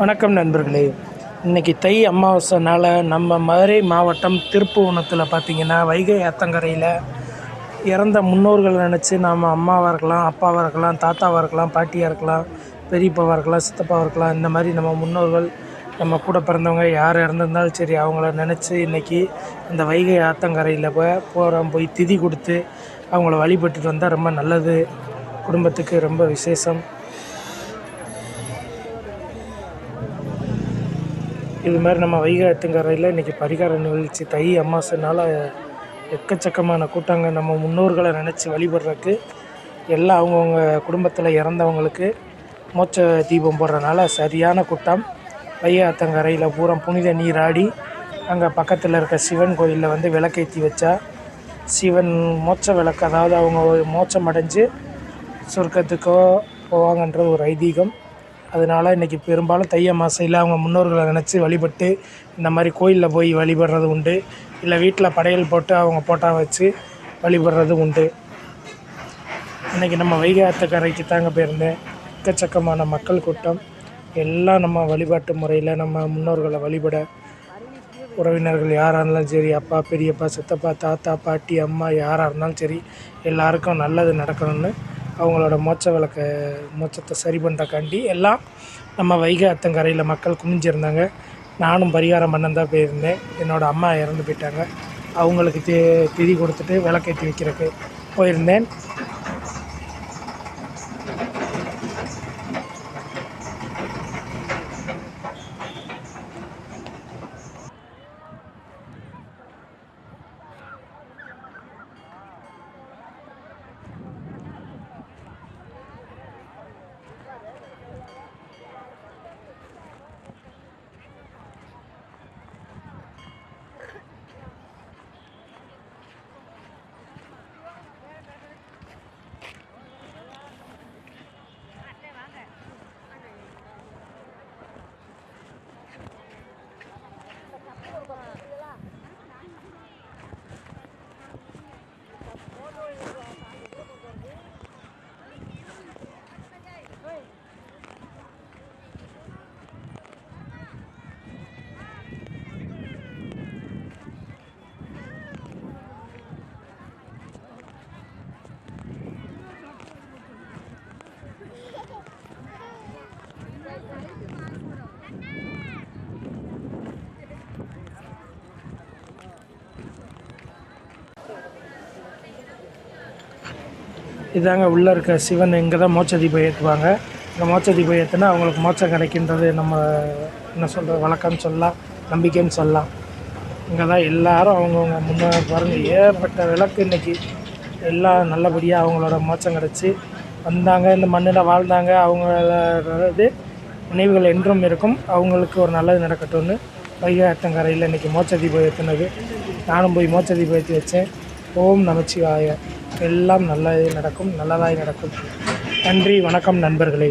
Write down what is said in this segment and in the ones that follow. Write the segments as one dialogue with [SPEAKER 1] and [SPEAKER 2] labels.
[SPEAKER 1] வணக்கம் நண்பர்களே. இன்றைக்கி தை அமாவாசைனால் நம்ம மதுரை மாவட்டம் திருப்புவனத்தில் பார்த்திங்கன்னா வைகை ஆத்தங்கரையில் இறந்த முன்னோர்களை நினச்சி நாம் அம்மாவாக இருக்கலாம் அப்பாவாக இருக்கலாம் தாத்தாவாக இருக்கலாம் பாட்டியாக இருக்கலாம் பெரியப்பாவாக இருக்கலாம் சித்தப்பாவாக இருக்கலாம் இந்த மாதிரி நம்ம முன்னோர்கள் நம்ம கூட பிறந்தவங்க யார் இறந்துருந்தாலும் சரி அவங்கள நினச்சி இன்றைக்கி இந்த வைகை ஆத்தங்கரையில் போய் போகிறோம் போய் திதி கொடுத்து அவங்கள வழிபட்டுட்டு வந்தால் ரொம்ப நல்லது. குடும்பத்துக்கு ரொம்ப விசேஷம். இது மாதிரி நம்ம வைகை ஆற்றுங்கரையில் இன்றைக்கி பரிகார நிகழ்ச்சி தை அமாவாசைனால எக்கச்சக்கமான கூட்டங்க. நம்ம முன்னோர்களை நினச்சி வழிபடுறதுக்கு எல்லாம் அவங்கவுங்க குடும்பத்தில் இறந்தவங்களுக்கு மோட்ச தீபம் போடுறதுனால சரியான கூட்டம். வைகை ஆற்றங்கரையில் பூரா புனித நீராடி அங்கே பக்கத்தில் இருக்க சிவன் கோயிலில் வந்து விளக்கேற்றி வச்சா சிவன் மோட்ச விளக்கு அதாவது அவங்க மோட்சம் அடைஞ்சு சொர்க்கத்துக்கோ போவாங்கன்றது ஒரு ஐதீகம். அதனால இன்றைக்கி பெரும்பாலும் தை அமாவாசையில் அவங்க முன்னோர்களை நினச்சி வழிபட்டு இந்த மாதிரி கோயிலில் போய் வழிபடுறது உண்டு. இல்லை வீட்டில் படையல் போட்டு அவங்க போட்டா வச்சு வழிபடுறது உண்டு. இன்றைக்கி நம்ம வைகை ஆற்றக்கரைக்கு தாங்க போயிருந்தேன். எக்கச்சக்கமான மக்கள் கூட்டம். எல்லாம் நம்ம வழிபாட்டு முறையில் நம்ம முன்னோர்களை வழிபட உறவினர்கள் யாராக இருந்தாலும் சரி அப்பா பெரியப்பா சித்தப்பா தாத்தா பாட்டி அம்மா யாராக இருந்தாலும் சரி எல்லாருக்கும் நல்லது நடக்கணும்னு அவங்களோட மோச்ச விளக்க மோச்சத்தை சரி பண்ணுறக்காண்டி எல்லாம் நம்ம வைகை அத்தங்கரையில் மக்கள் குமிஞ்சிருந்தாங்க. நானும் பரிகாரம் பண்ண தான் போயிருந்தேன். என்னோடய அம்மா இறந்து போயிட்டாங்க. அவங்களுக்கு தி திதி கொடுத்துட்டு விளக்கேற்றி வைக்கிறதுக்கு போயிருந்தேன். இதாங்க உள்ளே இருக்க சிவன் இங்கே தான் மோட்சதீபம் ஏற்றுவாங்க இந்த மோட்சதீபம் ஏற்றுனா அவங்களுக்கு மோட்சம் கிடைக்கின்றது நம்ம என்ன சொல்கிறது வழக்கம்னு சொல்லலாம் நம்பிக்கைன்னு சொல்லலாம். இங்கே தான் எல்லாரும் அவங்கவுங்க முன்னே பாருங்கள் ஏற்பட்ட விளக்கு இன்னைக்கு எல்லாம் நல்லபடியாக அவங்களோட மோட்சம் கிடச்சி வந்தாங்க இந்த மண்ணில் வாழ்ந்தாங்க. அவங்களது நினைவுகள் என்றும் இருக்கும். அவங்களுக்கு ஒரு நல்லது நடக்கட்டும்னு வைகை ஆற்றங்கரையில் இன்றைக்கி மோட்ச தீபம் ஏற்றினது. நானும் போய் மோச்ச தீபம் ஏற்றி வச்சேன். ஓம் நமச்சிவாய. எல்லாம் நல்லதே நடக்கும் நல்லதாய் நடக்கும். நன்றி வணக்கம் நண்பர்களே.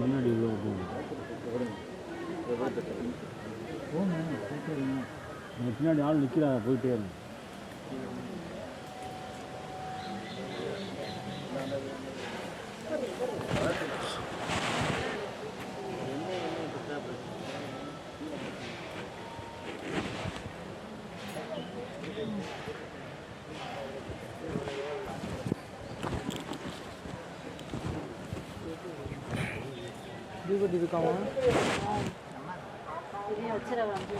[SPEAKER 2] முன்னாடி உள்ள போகணும் பின்னாடி ஆள் நிற்கிறா போயிட்டே இருந்தேன்.
[SPEAKER 3] புலிப்பட்டி இருக்காமா
[SPEAKER 4] இதையும் வச்சிட வந்து